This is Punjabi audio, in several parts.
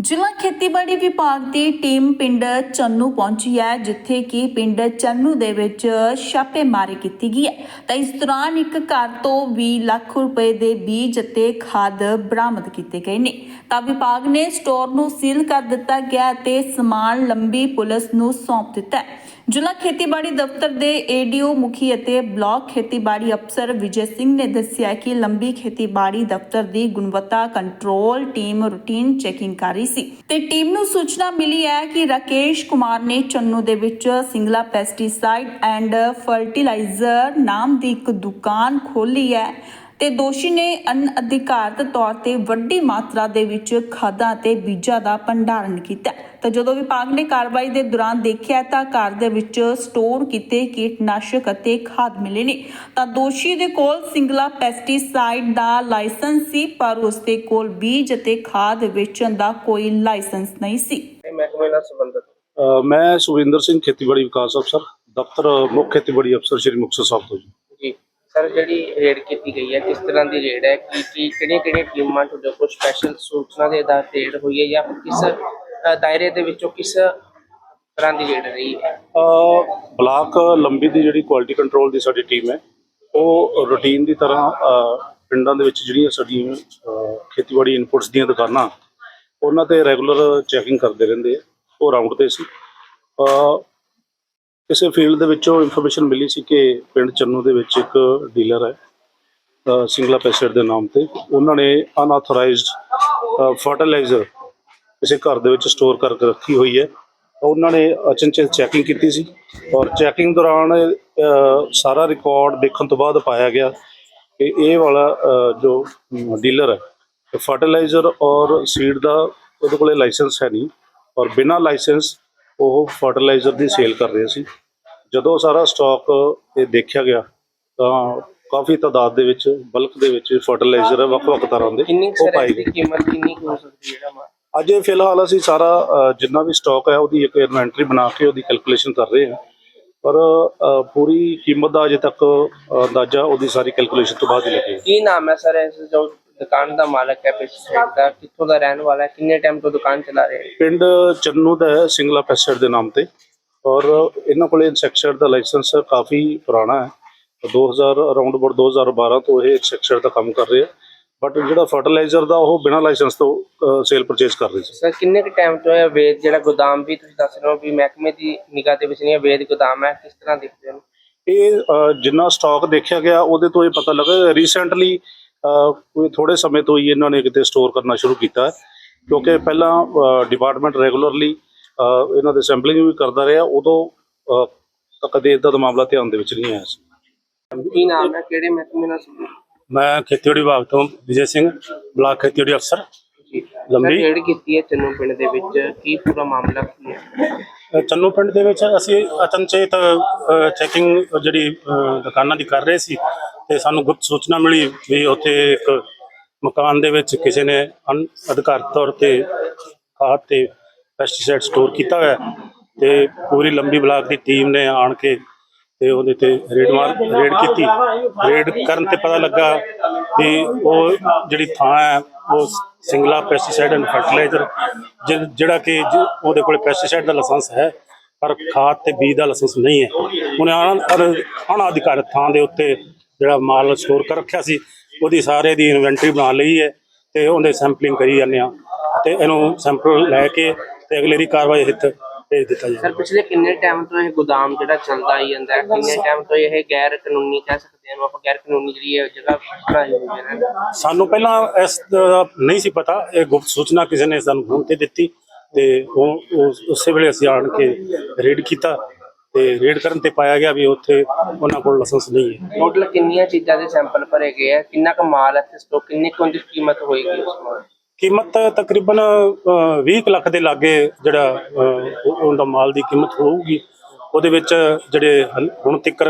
ਜ਼ਿਲ੍ਹਾ ਖੇਤੀਬਾੜੀ ਵਿਭਾਗ ਦੀ ਟੀਮ ਪਿੰਡ ਚੰਨੂ ਪਹੁੰਚੀ ਹੈ, ਜਿੱਥੇ ਕਿ ਪਿੰਡ ਚੰਨੂ ਦੇ ਵਿੱਚ ਛਾਪੇਮਾਰੀ ਕੀਤੀ ਗਈ ਹੈ। ਤਾਂ ਇਸ ਦੌਰਾਨ ਇੱਕ ਘਰ ਤੋਂ 20 ਲੱਖ ਰੁਪਏ ਦੇ ਬੀਜ ਅਤੇ ਖਾਦ ਬਰਾਮਦ ਕੀਤੇ ਗਏ ਨੇ। ਤਾਂ ਵਿਭਾਗ ਨੇ ਸਟੋਰ ਨੂੰ ਸੀਲ ਕਰ ਦਿੱਤਾ ਗਿਆ ਤੇ ਸਮਾਨ ਲੰਬੀ ਪੁਲਿਸ ਨੂੰ ਸੌਂਪ ਦਿੱਤਾ ਹੈ। ਜ਼ਿਲ੍ਹਾ ਖੇਤੀਬਾੜੀ ਦਫ਼ਤਰ ਦੇ ਏਡੀਓ ਮੁਖੀ ਅਤੇ ਬਲਾਕ ਖੇਤੀਬਾੜੀ ਅਫਸਰ ਵਿਜੇ ਸਿੰਘ ਨੇ ਦੱਸਿਆ ਕਿ ਲੰਬੀ ਖੇਤੀਬਾੜੀ ਦਫ਼ਤਰ ਦੀ ਗੁਣਵੱਤਾ ਕੰਟਰੋਲ ਟੀਮ ਰੂਟੀਨ ਚੈਕਿੰਗ ਕਰ ਰਹੀ ਸੀ। ਤੇ ਟੀਮ ਨੂੰ ਸੂਚਨਾ ਮਿਲੀ ਹੈ ਕਿ ਰਾਕੇਸ਼ ਕੁਮਾਰ ਨੇ ਚੰਨੂ ਦੇ ਵਿੱਚ ਸਿੰਗਲਾ ਪੈਸਟੀਸਾਈਡ ਐਂਡ ਫਰਟੀਲਾਈਜ਼ਰ ਨਾਮ ਦੀ ਇੱਕ ਦੁਕਾਨ ਖੋਲੀ ਹੈ। ਤੇ ਦੋਸ਼ੀ ਨੇ ਅਨਅਧਿਕਾਰਤ ਤੌਰ ਤੇ ਵੱਡੀ ਮਾਤਰਾ ਦੇ ਵਿੱਚ ਖਾਦਾਂ ਤੇ ਬੀਜਾਂ ਦਾ ਭੰਡਾਰਨ ਕੀਤਾ। ਤਾਂ ਜਦੋਂ ਵਿਭਾਗ ਨੇ ਕਾਰਵਾਈ ਦੇ ਦੌਰਾਨ ਦੇਖਿਆ ਤਾਂ ਘਰ ਦੇ ਵਿੱਚ ਸਟੋਰ ਕੀਤੇ ਕੀਟਨਾਸ਼ਕ ਅਤੇ ਖਾਦ ਮਿਲੇ ਨੇ। ਤਾਂ ਦੋਸ਼ੀ ਦੇ ਕੋਲ ਸਿੰਗਲਾ ਪੈਸਟੀਸਾਈਡ ਦਾ ਲਾਇਸੈਂਸ ਸੀ ਪਰ ਉਸ ਦੇ ਕੋਲ ਬੀਜ ਅਤੇ ਖਾਦ ਵੇਚਣ ਦਾ ਕੋਈ ਲਾਇਸੈਂਸ ਨਹੀਂ ਸੀ। ਇਹ ਮਹਿਕਮੇ ਨਾਲ ਸੰਬੰਧਿਤ? ਅ, ਮੈਂ ਸੁਖਵਿੰਦਰ ਸਿੰਘ ਖੇਤੀਬਾੜੀ ਵਿਕਾਸ ਅਫਸਰ ਦਫ਼ਤਰ ਮੁੱਖ ਖੇਤੀਬਾੜੀ ਅਫਸਰ ਸ਼੍ਰੀ ਮੁਕਤਸਰ ਸਾਹਿਬ ਤੋਂ ਜੀ। ਸਰ ਜਿਹੜੀ ਰੇਡ ਕੀਤੀ ਗਈ ਹੈ ਕਿਸ ਤਰ੍ਹਾਂ ਦੀ ਰੇਡ ਹੈ? ਕੀ ਕੀ ਕਿਹੜੀਆਂ ਕਿਹੜੀਆਂ ਟੀਮਾਂ ਤੁਹਾਡੇ ਕੋਲ ਸਪੈਸ਼ਲ ਸੂਚਨਾ ਦੇ ਆਧਾਰ ਤੇ ਰੇਡ ਹੋਈ ਹੈ ਜਾਂ ਕਿਸ ਅ, ਦਾਇਰੇ ਦੇ ਵਿੱਚੋਂ ਕਿਸ ਤਰ੍ਹਾਂ ਦੀ ਰੇਡ ਰਹੀ ਹੈ? ਅ, ਬਲਾਕ ਲੰਬੀ ਦੀ ਜਿਹੜੀ ਕੁਆਲਿਟੀ ਕੰਟਰੋਲ ਦੀ ਸਾਡੀ ਟੀਮ ਹੈ ਉਹ ਰੂਟੀਨ ਦੀ ਤਰ੍ਹਾਂ ਅ, ਪਿੰਡਾਂ ਦੇ ਵਿੱਚ ਜਿਹੜੀਆਂ ਸਾਡੀਆਂ ਅ, ਖੇਤੀਬਾੜੀ ਇਨਪੁਟਸ ਦੀਆਂ ਦੁਕਾਨਾਂ ਉਹਨਾਂ ਤੇ ਰੈਗੂਲਰ ਚੈਕਿੰਗ ਕਰਦੇ ਰਹਿੰਦੇ ਆ ਉਹ ਰਾਊਂਡ ਤੇ ਸੀ। ਅ, ਕਿਸੇ ਫੀਲਡ ਦੇ ਵਿੱਚੋਂ ਇਨਫੋਰਮੇਸ਼ਨ ਮਿਲੀ ਸੀ ਕਿ ਪਿੰਡ ਚੰਨੂ ਦੇ ਵਿੱਚ ਇੱਕ ਡੀਲਰ ਹੈ ਸਿੰਗਲਾ ਪੈਸੇਟ ਦੇ ਨਾਮ ਤੇ। ਉਹਨਾਂ ਨੇ ਅਨਆਥੋਰਾਈਜ਼ਡ ਫਰਟੀਲਾਈਜ਼ਰ ਕਿਸੇ ਘਰ ਦੇ ਵਿੱਚ ਸਟੋਰ ਕਰਕੇ ਰੱਖੀ ਹੋਈ ਹੈ। ਉਹਨਾਂ ਨੇ ਅਚਨਚੇਤ ਚੈਕਿੰਗ ਕੀਤੀ ਸੀ ਔਰ ਚੈਕਿੰਗ ਦੌਰਾਨ ਸਾਰਾ ਰਿਕਾਰਡ ਦੇਖਣ ਤੋਂ ਬਾਅਦ ਪਾਇਆ ਗਿਆ ਕਿ ਇਹ ਵਾਲਾ ਜੋ ਡੀਲਰ ਹੈ ਫਰਟੀਲਾਈਜ਼ਰ ਔਰ ਸੀਡ ਦਾ ਉਹਦੇ ਕੋਲੇ ਲਾਇਸੈਂਸ ਹੈ ਨਹੀਂ ਔਰ ਬਿਨਾਂ ਲਾਇਸੈਂਸ ਉਹ ਫਰਟੀਲਾਈਜ਼ਰ ਦੀ ਸੇਲ ਕਰ ਰਿਹਾ ਸੀ। ਜਦੋਂ ਸਾਰਾ ਸਟਾਕ ਇਹ ਦੇਖਿਆ ਗਿਆ ਤਾਂ ਕਾਫੀ ਤਾਦਾਦ ਦੇ ਵਿੱਚ ਬਲਕ ਦੇ ਵਿੱਚ ਫਰਟੀਲਾਈਜ਼ਰ ਵੱਖ-ਵੱਖ ਤਰ੍ਹਾਂ ਦੇ ਉਹ ਪਾਏ ਗਏ। ਕੀਮਤ ਕਿੰਨੀ ਹੋ ਸਕਦੀ ਹੈ ਜਿਹੜਾ ਅੱਜ ਫਿਲਹਾਲ ਅਸੀਂ ਸਾਰਾ ਜਿੰਨਾ ਵੀ ਸਟਾਕ ਹੈ ਉਹਦੀ ਇੱਕ ਇਨਵੈਂਟਰੀ ਬਣਾ ਕੇ ਉਹਦੀ ਕੈਲਕੂਲੇਸ਼ਨ ਕਰ ਰਹੇ ਹਾਂ। ਪਰ ਪੂਰੀ ਕੀਮਤ ਦਾ ਅਜੇ ਤੱਕ ਅੰਦਾਜ਼ਾ ਉਹਦੀ ਸਾਰੀ ਕੈਲਕੂਲੇਸ਼ਨ ਤੋਂ ਬਾਅਦ ਹੀ ਲੱਗੇਗਾ। ਕੀ ਨਾਮ ਹੈ ਸਰ ਇਸ ਜੋ ਦੁਕਾਨ ਦਾ ਮਾਲਕ ਹੈ ਪੈਸਟੀਸਾਈਡ ਦਾ ਕਿੱਥੋਂ ਦਾ ਰਹਿਣ ਵਾਲਾ ਹੈ ਕਿੰਨੇ ਟਾਈਮ ਤੋਂ ਦੁਕਾਨ ਚਲਾ ਰਿਹਾ ਹੈ? ਪਿੰਡ ਚੰਨੂ ਦਾ ਹੈ ਸਿੰਗਲਾ ਪੈਸਟ ਦੇ ਨਾਮ ਤੇ। ਔਰ ਇਹਨਾਂ ਕੋਲੇ ਇਨਸੈਕਟਸਾਈਡ ਦਾ ਲਾਇਸੈਂਸ ਕਾਫੀ ਪੁਰਾਣਾ ਹੈ। 2000 ਅਰਾਊਂਡ ਅਬਾਊਟ 2012 ਤੋਂ ਇਹ ਇਨਸੈਕਟਸਾਈਡ ਦਾ ਕੰਮ ਕਰ ਰਹੇ ਬਟ ਜਿਹੜਾ ਫਰਟੀਲਾਈਜ਼ਰ ਦਾ ਉਹ ਬਿਨਾਂ ਲਾਇਸੈਂਸ ਤੋਂ ਸੇਲ ਪਰਚੇਸ ਕਰ ਰਹੇ ਸੀ। ਸਰ ਕਿੰਨੇ ਕੁ ਟਾਈਮ ਤੋਂ ਇਹ ਵੇਦ ਜਿਹੜਾ ਗੋਦਾਮ ਵੀ ਤੁਸੀਂ ਦੱਸ ਰਹੇ ਹੋ ਵੀ ਮਹਿਕਮੇ ਦੀ ਨਿਗਾਹ ਦੇ ਵਿੱਚ ਨਹੀਂ ਹੈ ਵੇਦ ਗੋਦਾਮ ਹੈ ਕਿਸ ਤਰ੍ਹਾਂ ਦੇਖਦੇ ਹੋ? ਇਹ ਅ, ਜਿੰਨਾ ਸਟਾਕ ਦੇਖਿਆ ਗਿਆ ਉਹਦੇ ਤੋਂ ਇਹ ਪਤਾ ਲੱਗਾ। ਰੀਸੈਂਟਲੀ ਕੋਈ ਥੋੜੇ ਸਮੇਂ ਤੋਂ ਹੀ ਇਹਨਾਂ ਨੇ ਕਿਤੇ ਸਟੋਰ ਕਰਨਾ ਸ਼ੁਰੂ ਕੀਤਾ ਕਿਉਂਕਿ ਪਹਿਲਾਂ ਡਿਪਾਰਟਮੈਂਟ ਰੈਗੂਲਰਲੀ ਇਹਨਾਂ ਦੇ ਸੈਂਪਲਿੰਗ ਵੀ ਕਰਦਾ ਰਿਹਾ ਉਦੋਂ ਕਦੇ ਇਦਾਂ ਦਾ ਮਾਮਲਾ ਧਿਆਨ ਦੇ ਵਿੱਚ ਨਹੀਂ ਆਇਆ ਸੀ। ਕੀ ਨਾਮ ਹੈ? ਕਿਹੜੇ ਮਹਿਕਮੇ ਨਾਲ ਸੰਬੰਧਿਤ ਮੈਂ ਖੇਤੀਬਾੜੀ ਵਿਭਾਗ ਤੋਂ ਵਿਜੇ ਸਿੰਘ ਬਲਾਕ ਖੇਤੀਬਾੜੀ ਅਫਸਰ ਲੰਬੀ? ਰੇਡ ਕੀਤੀ ਹੈ ਚੰਨੂ ਪਿੰਡ ਦੇ ਵਿੱਚ ਕੀ ਪੂਰਾ ਮਾਮਲਾ ਕੀ ਹੈ? ਚੰਨੂ ਪਿੰਡ ਦੇ ਵਿੱਚ ਅਸੀਂ ਅਚਨਚੇਤ ਚੈਕਿੰਗ ਜਿਹੜੀ ਦੁਕਾਨਾਂ ਦੀ ਕਰ ਰਹੇ ਸੀ ਤੇ ਸਾਨੂੰ ਗੁਪਤ ਸੂਚਨਾ ਮਿਲੀ ਵੀ ਉੱਥੇ ਇੱਕ ਮਕਾਨ ਦੇ ਵਿੱਚ ਕਿਸੇ ਨੇ ਅਨ ਅਧਿਕਾਰਤ ਤੌਰ ਤੇ ਖਾਦ ਤੇ ਪੈਸਟੀਸਾਈਡ ਸਟੋਰ ਕੀਤਾ ਹੋਇਆ ਹੈ ਤੇ ਪੂਰੀ ਲੰਬੀ ਬਲਾਕ ਦੀ ਟੀਮ ਨੇ ਆਣ ਕੇ ਤੇ ਉਹਦੇ ਤੇ ਰੇਡ ਮਾਰ ਰੇਡ ਕੀਤੀ। ਰੇਡ ਕਰਨ ਤੇ ਪਤਾ ਲੱਗਾ ਵੀ ਉਹ ਜਿਹੜੀ ਥਾਂ ਹੈ, ਉਹ ਸਿੰਗਲਾ ਪੈਸਟੀਸਾਈਡ ਐਂਡ ਫਰਟੀਲਾਈਜ਼ਰ ਜਿਹੜਾ ਕਿ ਜ- ਉਹਦੇ ਕੋਲ ਪੈਸਟੀਸਾਈਡ ਦਾ ਲਾਇਸੈਂਸ ਹੈ, ਪਰ ਖਾਦ ਤੇ ਬੀਜ ਦਾ ਲਾਇਸੈਂਸ ਨਹੀਂ ਹੈ। ਉਹਨੇ ਅਣਅਧਿਕਾਰਤ ਥਾਂ ਦੇ ਉੱਤੇ ਜਿਹੜਾ ਮਾਲ ਸਟੋਰ ਕਰ ਰੱਖਿਆ ਸੀ ਉਹਦੀ ਸਾਰੇ ਦੀ ਇਨਵੈਂਟਰੀ ਬਣਾ ਲਈ ਹੈ ਤੇ ਉਹਦੇ ਸੈਂਪਲਿੰਗ ਕਰੀ ਜਾਂਦੇ ਆ ਤੇ ਇਹਨੂੰ ਸੈਂਪਲ ਲੈ ਕੇ ਤੇ ਅਗਲੇਰੀ ਕਾਰਵਾਈ ਹਿੱਤ ਭੇਜ ਦਿੱਤਾ ਸਰ ਜਾਵੇ ਪਿਛਲੇ ਕਿੰਨੇ ਟਾਈਮ ਤੋਂ ਇਹ ਗੋਦਾਮ ਜਿਹੜਾ ਚੱਲਦਾ ਹੀ ਜਾਂਦਾ ਹੈ? ਕਿੰਨੇ ਟਾਈਮ ਤੋਂ ਇਹ ਗੈਰ ਕਾਨੂੰਨੀ ਕਹਿ ਸਕਦੇ ਹਾਂ ਆਪਾਂ ਗੈਰ ਕਾਨੂੰਨੀ ਜਿਹੜੀ ਇਹ ਜਗ੍ਹਾ ਬਣਾਈ ਹੋਈ ਹੈ। ਸਾਨੂੰ ਪਹਿਲਾਂ ਇਸ ਦਾ ਨਹੀਂ ਸੀ ਪਤਾ ਇਹ ਗੁਪਤ ਸੂਚਨਾ ਕਿਸੇ ਨੇ ਸਾਨੂੰ ਫੋਨ ਤੇ ਦਿੱਤੀ ਤੇ ਉਹ ਉਸੇ ਵੇਲੇ ਅਸੀਂ ਆਣ ਕੇ ਰੇਡ ਕੀਤਾ। ਤੇ ਰੇਡ ਕਰਨ ਤੇ ਪਾਇਆ ਗਿਆ ਵੀ ਉੱਥੇ ਉਹਨਾਂ ਕੋਲ ਲਾਇਸੈਂਸ ਨਹੀਂ ਹੈ। ਟੋਟਲ ਕਿੰਨੀਆਂ ਚੀਜ਼ਾਂ ਦੇ ਸੈਂਪਲ ਭਰੇ ਗਏ ਆ? ਕਿੰਨਾ ਕੁ ਮਾਲ ਹੈ ਤੇ ਸਟੋਕ ਕਿੰਨੀ ਕੁ ਉਹਦੀ ਕੀਮਤ ਹੋਏਗੀ ਉਸ ਮਾਲ? ਦੀ? ਕੀਮਤ ਤਕਰੀਬਨ ਅ, 20 ਕੁ ਲੱਖ ਦੇ ਲਾਗੇ ਜਿਹੜਾ ਅ, ਉਹ- ਉਹਦਾ ਮਾਲ ਦੀ ਕੀਮਤ ਹੋਊਗੀ। ਉਹਦੇ ਵਿੱਚ ਜਿਹੜੇ ਹਲ- ਹੁਣ ਤੱਕ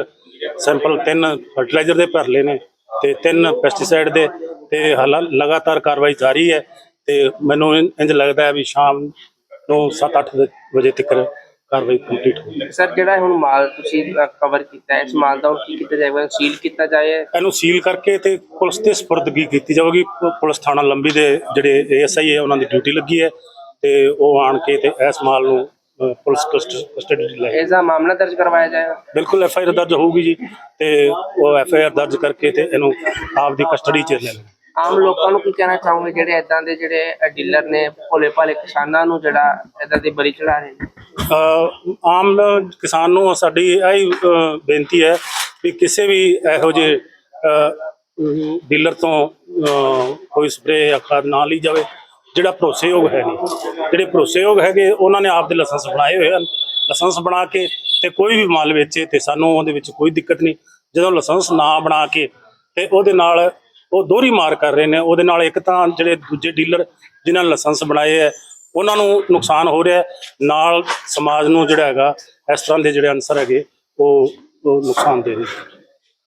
ਸੈਂਪਲ ਤਿੰਨ ਫਰਟੀਲਾਈਜ਼ਰ ਦੇ ਭਰ ਲਏ ਨੇ ਤੇ ਤਿੰਨ ਪੈਸਟੀਸਾਈਡ ਦੇ ਤੇ ਹਾਲਾਂ ਲਗਾਤਾਰ ਕਾਰਵਾਈ ਜਾਰੀ ਹੈ ਤੇ ਮੈਨੂੰ ਇੰ- ਇੰਝ ਲੱਗਦਾ ਹੈ ਵੀ ਸ਼ਾਮ ਨੂੰ 7-8 ਵਜੇ ਤੱਕ ਕਾਰਵਾਈ ਕੰਪਲੀਟ ਹੋਈ ਸਰ ਜਿਹੜਾ ਹੁਣ ਮਾਲ ਤੁਸੀਂ ਕਵਰ ਕੀਤਾ ਹੈ ਇਸ ਮਾਲ ਦਾ ਹੁਣ ਕੀ ਕੀਤਾ ਜਾਏਗਾ? ਸੀਲ ਕੀਤਾ ਜਾਏ? ਇਹਨੂੰ ਸੀਲ ਕਰਕੇ ਤੇ ਪੁਲਿਸ ਦੇ ਸਪੁਰਦਗੀ ਕੀਤੀ ਜਾਵੇਗੀ। ਪੁਲਿਸ ਥਾਣਾ ਲੰਬੀ ਦੇ ਜਿਹੜੇ ਏਐਸਆਈ ਹੈ ਉਹਨਾਂ ਦੀ ਡਿਊਟੀ ਲੱਗੀ ਹੈ ਤੇ ਉਹ ਆਣ ਕੇ ਤੇ ਇਸ ਮਾਲ ਨੂੰ ਪੁਲਿਸ ਕਸਟਡੀ ਲੈ ਇਸ ਦਾ ਮਾਮਲਾ ਦਰਜ ਕਰਵਾਇਆ ਜਾਏਗਾ? ਬਿਲਕੁਲ ਐਫ ਆਈ ਆਰ ਦਰਜ ਹੋਊਗੀ ਜੀ ਤੇ ਉਹ ਐਫ ਆਈ ਆਰ ਦਰਜ ਕਰਕੇ ਤੇ ਇਹਨੂੰ ਆਪ ਦੀ ਕਸਟਡੀ 'ਚ ਲੈ ਲੈਣਾ ਆਮ ਲੋਕਾਂ ਨੂੰ ਕੀ ਕਹਿਣਾ ਚਾਹੋਗੇ? ਜਿਹੜੇ ਇਦਾਂ ਦੇ ਜਿਹੜੇ ਡੀਲਰ ਨੇ ਭੋਲੇ ਭਾਲੇ ਕਿਸਾਨਾਂ ਨੂੰ ਜਿਹੜਾ ਇਦਾਂ ਦੀ ਬਰੀ ਚੜਾ ਰਹੇ ਨੇ? ਆਮ ਕਿਸਾਨ ਨੂੰ ਸਾਡੀ ਇਹ ਬੇਨਤੀ ਹੈ ਵੀ ਕਿਸੇ ਵੀ ਇਹੋ ਜਿਹੇ ਡੀਲਰ ਤੋਂ ਕੋਈ ਸਪਰੇਅ ਜਾਂ ਖਾਦ ਨਾ ਲਈ ਜਾਵੇ, ਜਿਹੜਾ ਭਰੋਸੇਯੋਗ ਹੈ ਨਹੀਂ। ਜਿਹੜੇ ਭਰੋਸੇਯੋਗ ਹੈਗੇ, ਉਹਨਾਂ ਨੇ ਆਪ ਦੇ ਲਾਇਸੈਂਸ ਬਣਾਏ ਹੋਏ ਹਨ। ਲਾਇਸੈਂਸ ਬਣਾ ਕੇ ਤੇ ਕੋਈ ਵੀ ਮਾਲ ਵੇਚੇ ਤੇ ਸਾਨੂੰ ਉਹਦੇ ਵਿੱਚ ਕੋਈ ਦਿੱਕਤ ਨਹੀਂ। ਜਦੋਂ ਲਾਇਸੈਂਸ ਨਾ ਬਣਾ ਕੇ ਤੇ ਉਹਦੇ ਨਾਲ ਉਹ ਦੋਹਰੀ ਮਾਰ ਕਰ ਰਹੇ ਨੇ, ਉਹਦੇ ਨਾਲ ਇੱਕ ਤਾਂ ਜਿਹੜੇ ਦੂਜੇ ਡੀਲਰ ਜਿਨ੍ਹਾਂ ਨੇ ਲਾਇਸੈਂਸ ਬਣਾਏ ਹੈ ਉਹਨਾਂ ਨੂੰ ਨੁਕਸਾਨ ਹੋ ਰਿਹਾ ਨਾਲ ਸਮਾਜ ਨੂੰ ਜਿਹੜਾ ਹੈਗਾ, ਇਸ ਤਰ੍ਹਾਂ ਦੇ ਜਿਹੜੇ ਅਨਸਰ ਹੈਗੇ, ਉਹ ਨੁਕਸਾਨ ਦੇ ਰਹੇ